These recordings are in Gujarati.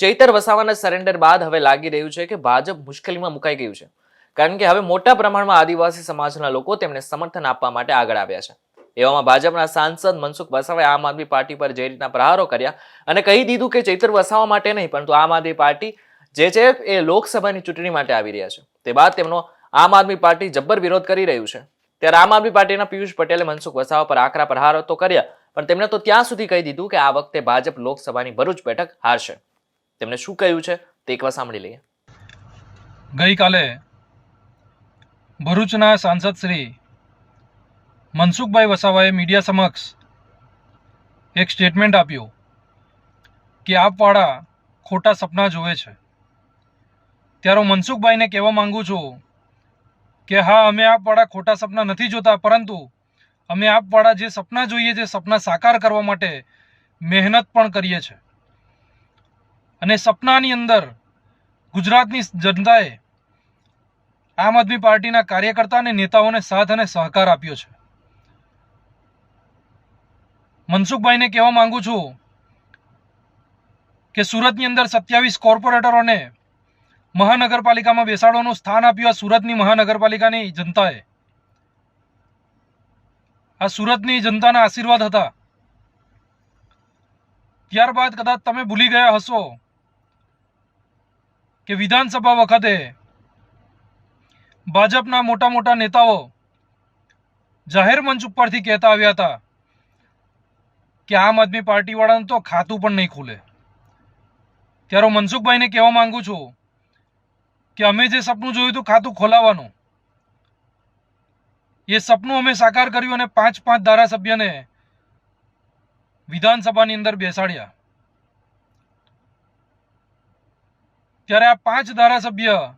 ચૈતર વસાવાના સરેન્ડર બાદ હવે લાગી રહ્યું છે કે ભાજપ મુશ્કેલીમાં મુકાઈ ગયું છે. કારણ કે હવે મોટા પ્રમાણમાં આદિવાસી સમાજના લોકો તેમને સમર્થન આપવા માટે આગળ આવ્યા છે. એવામાં ભાજપના સાંસદ મનસુખ વસાવાએ આમ આદમી પાર્ટી પર જે રીતના પ્રહારો કર્યા અને કહી દીધું કે ચૈતર વસાવા માટે નહીં, પરંતુ આમ આદમી પાર્ટી જે છે એ લોકસભાની ચૂંટણી માટે આવી રહ્યા છે. તે બાદ તેમનો આમ આદમી પાર્ટી જબ્બર વિરોધ કરી રહ્યું છે. ત્યારે આમ આદમી પાર્ટીના પિયુષ પટેલે મનસુખ વસાવા પર આકરા પ્રહારો તો કર્યા, પણ તેમણે તો ત્યાં સુધી કહી દીધું કે આ વખતે ભાજપ લોકસભાની ભરૂચ બેઠક હારશે. તેમણે શું કહ્યું છે તે એકવાર સાંભળી લઈએ. ગઈકાલે ભરૂચના સાંસદ શ્રી મનસુખભાઈ વસાવાએ મીડિયા સમક્ષ એક સ્ટેટમેન્ટ આપ્યું કે આપવાળા ખોટા સપના જોવે છે. ત્યારે મનસુખભાઈને કહેવા માંગુ છું કે હા, અમે આપવાળા ખોટા સપના નથી જોતા, પરંતુ અમે આપવાળા જે સપના જોઈએ છે, સપના સાકાર કરવા માટે મહેનત પણ કરીએ છીએ. અને સપનાની અંદર ગુજરાતની જનતાએ આમ આદમી પાર્ટીના કાર્યકર્તા અને નેતાઓને સાથ અને સહકાર આપ્યો છે. મનસુખભાઈને કહેવા માંગુ છું કે સુરતની અંદર સત્યાવીસ કોર્પોરેટરોને મહાનગરપાલિકામાં બેસાડવાનું સ્થાન આપ્યું આ સુરતની મહાનગરપાલિકાની જનતાએ. આ સુરતની જનતાના આશીર્વાદ હતા. ત્યારબાદ કદાચ તમે ભૂલી ગયા હશો કે વિધાનસભા વખતે ભાજપના મોટા મોટા નેતાઓ જાહેર મંચ ઉપરથી કહેતા આવ્યા હતા કે આમ આદમી પાર્ટી વાળાનું તો ખાતું પણ નહીં ખુલે. ત્યારે મનસુખભાઈને કહેવા માંગુ છું કે અમે જે સપનું જોયું હતું ખાતું ખોલાવવાનું, એ સપનું અમે સાકાર કર્યું અને પાંચ પાંચ ધારાસભ્યને વિધાનસભાની અંદર બેસાડ્યા. ત્યારે આ પાંચ ધારાસભ્ય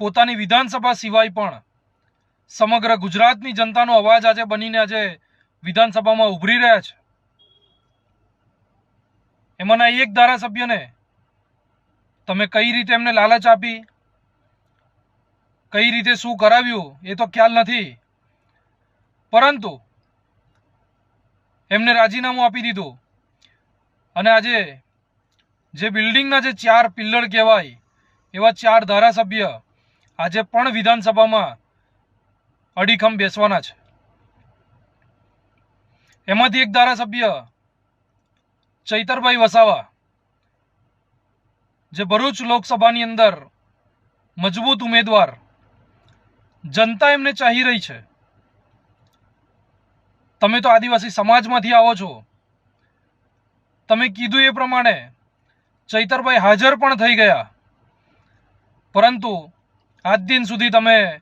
પોતાની વિધાનસભા સિવાય પણ સમગ્ર ગુજરાતની જનતાનો અવાજ આજે બનીને આજે વિધાનસભામાં ઉભરી રહ્યા છે. એમાંના એક ધારાસભ્યને તમે કઈ રીતે એમને લાલચ આપી, કઈ રીતે શું કરાવ્યું એ તો ખ્યાલ નથી. પરંતુ એમને રાજીનામું આપી દીધું અને આજે જે બિલ્ડિંગના જે ચાર પિલ્લર કહેવાય, એવા ચાર ધારાસભ્ય આજે પણ વિધાનસભામાં અડીખમ બેસવાના છે. એમાંથી એક ધારાસભ્ય ચૈતરભાઈ વસાવા, જે ભરૂચ લોકસભાની અંદર મજબૂત ઉમેદવાર, જનતા એમને ચાહી રહી છે. તમે તો આદિવાસી સમાજમાંથી આવો છો. તમે કીધું એ પ્રમાણે ચૈતરભાઈ હાજર પણ થઈ ગયા. પરંતુ આજ દિન સુધી તમે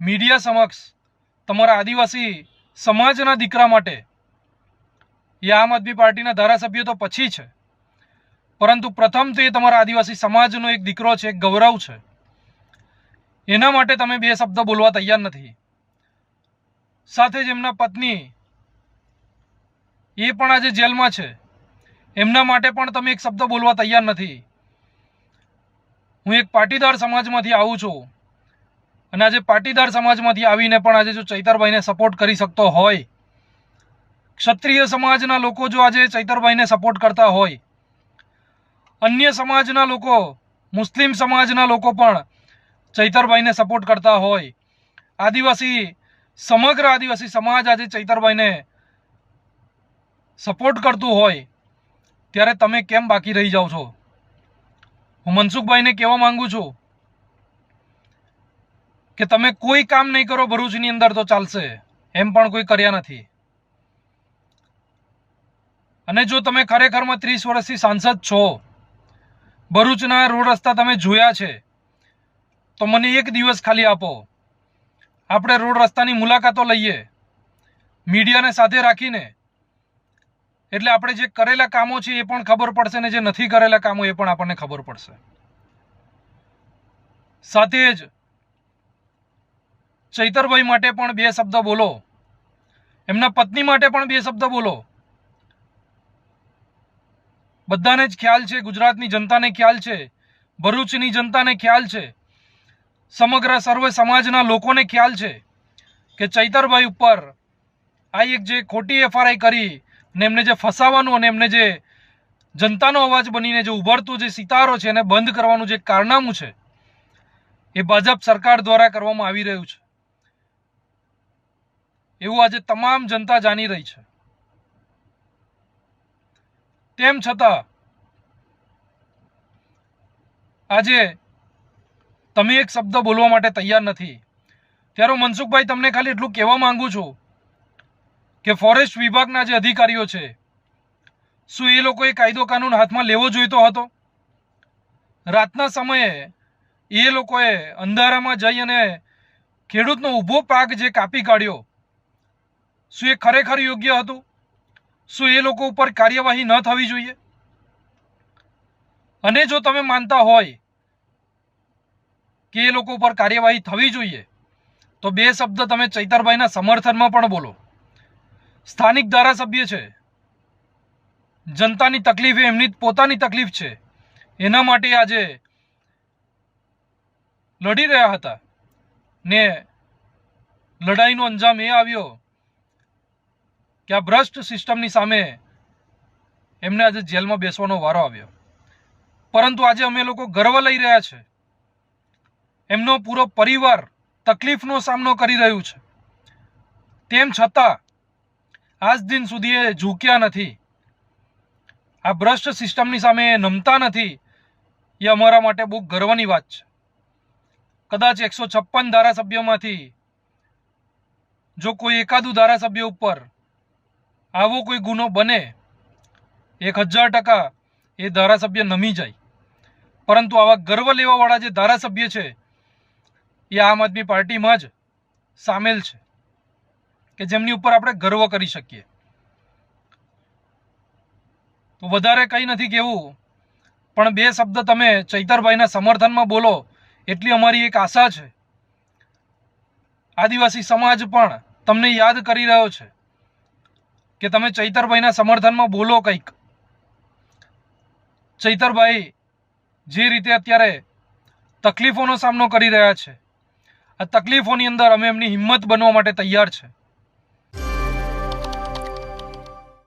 મીડિયા સમક્ષ તમારા આદિવાસી સમાજના દીકરા માટે એ આમ આદમી પાર્ટીના ધારાસભ્ય તો પછી છે. પરંતુ પ્રથમ તો એ તમારા આદિવાસી સમાજનો એક દીકરો છે, એક ગૌરવ છે. એના માટે તમે બે શબ્દ બોલવા તૈયાર નથી. સાથે જ એમના પત્ની એ પણ આજે જેલમાં છે. એમના માટે પણ તમે એક શબ્દ બોલવા તૈયાર નથી. હું એક પાટીદાર સમાજમાંથી આવું છું. અને આજે પાટીદાર સમાજમાંથી આવીને પણ આજે જો ચૈતરભાઈને સપોર્ટ કરી શકતો હોય, ક્ષત્રિય સમાજના લોકો જો આજે ચૈતરભાઈને સપોર્ટ કરતા હોય, અન્ય સમાજના લોકો, મુસ્લિમ સમાજના લોકો પણ ચૈતરભાઈને સપોર્ટ કરતા હોય, આદિવાસી, સમગ્ર આદિવાસી સમાજ આજે ચૈતરભાઈને સપોર્ટ કરતું હોય ત્યારે તમે કેમ બાકી રહી જાઓ છો? હું મનસુખભાઈને કહેવા માંગુ છું કે તમે કોઈ કામ નહીં કરો, ભરૂચની અંદર તો ચાલશે. એમ પણ કોઈ કર્યા નથી. અને જો તમે ખરેખરમાં ત્રીસ વર્ષથી સાંસદ છો, ભરૂચના રોડ રસ્તા તમે જોયા છે, તો મને એક દિવસ ખાલી આપો. આપણે રોડ રસ્તાની મુલાકાતો લઈએ. મીડિયાને સાથે રાખીને એટલે આપણે જે કરેલા કામો છે એ પણ ખબર પડશે ને જે નથી કરેલા કામો એ પણ આપણને ખબર પડશે. સાથે જ ચૈતરભાઈ માટે પણ બે શબ્દ બોલો. એમના પત્ની માટે પણ બે શબ્દ બોલો. બધાને જ ખ્યાલ છે, ગુજરાતની જનતાને ખ્યાલ છે, ભરૂચની જનતાને ખ્યાલ છે, સમગ્ર સર્વ સમાજના લોકોને ખ્યાલ છે કે ચૈતરભાઈ ઉપર આ એક જે ખોટી એફઆરઆઈ કરી ને એમને જે ફસાવાનું અને એમને જે જનતાનો અવાજ બનીને જે ઉભરતો જે સિતારો છે એને બંધ કરવાનું જે કારનામું છે, એ ભાજપ સરકાર દ્વારા કરવામાં આવી રહ્યું છે. એવું આજે તમામ જનતા જાણી રહી છે. તેમ છતાં, આજે તમે એક શબ્દ બોલવા માટે તૈયાર નથી. ત્યારે મનસુખભાઈ, તમને ખાલી એટલું કહેવા માંગુ છું કે ફોરેસ્ટ વિભાગના જે અધિકારીઓ છે, શું એ લોકોએ કાયદો કાનૂન હાથમાં લેવો જોઈતો હતો? રાતના સમયે એ લોકોએ અંધારામાં જઈ અને ખેડૂતનો ઊભો પાક જે કાપી કાઢ્યો, શું એ ખરેખર યોગ્ય હતું? શું એ લોકો ઉપર કાર્યવાહી ન થવી જોઈએ? અને જો તમે માનતા હોય કે એ લોકો ઉપર કાર્યવાહી થવી જોઈએ, તો બે શબ્દ તમે ચૈતરભાઈના સમર્થનમાં પણ બોલો. સ્થાનિક ધારાસભ્ય છે. જનતાની તકલીફ એમની પોતાની તકલીફ છે. એના માટે આજે લડી રહ્યા હતા. ને લડાઈનો અંજામ એ આવ્યો કે આ ભ્રષ્ટ સિસ્ટમની સામે એમને આજે જેલમાં બેસવાનો વારો આવ્યો. પરંતુ આજે અમે લોકો ગર્વ લઈ રહ્યા છે. એમનો પૂરો પરિવાર તકલીફનો સામનો કરી રહ્યું છે. તેમ છતાં આજ દિન સુધી એ ઝૂક્યા નથી. આ ભ્રષ્ટ સિસ્ટમની સામે એ નમતા નથી. એ અમારા માટે બહુ ગર્વની વાત છે. કદાચ એકસો છપ્પન ધારાસભ્યોમાંથી જો કોઈ એકાદું ધારાસભ્ય ઉપર આવો કોઈ ગુનો બને, એક હજાર ટકા એ ધારાસભ્ય નમી જાય. પરંતુ આવા ગર્વ લેવાવાળા જે ધારાસભ્ય છે, એ આમ આદમી પાર્ટીમાં જ સામેલ છે. કે જેમની ઉપર આપણે ગર્વ કરી શકીએ. તો વધારે કંઈ નથી કહેવું, પણ બે શબ્દ તમે ચૈતરભાઈના સમર્થનમાં બોલો, એટલી અમારી એક આશા છે. આદિવાસી સમાજ પણ તમને યાદ કરી રહ્યો છે કે તમે ચૈતરભાઈના સમર્થનમાં બોલો કંઈક. ચૈતરભાઈ જે રીતે અત્યારે તકલીફોનો સામનો કરી રહ્યા છે, આ તકલીફોની અંદર અમે એમની હિંમત બનવા માટે તૈયાર છે.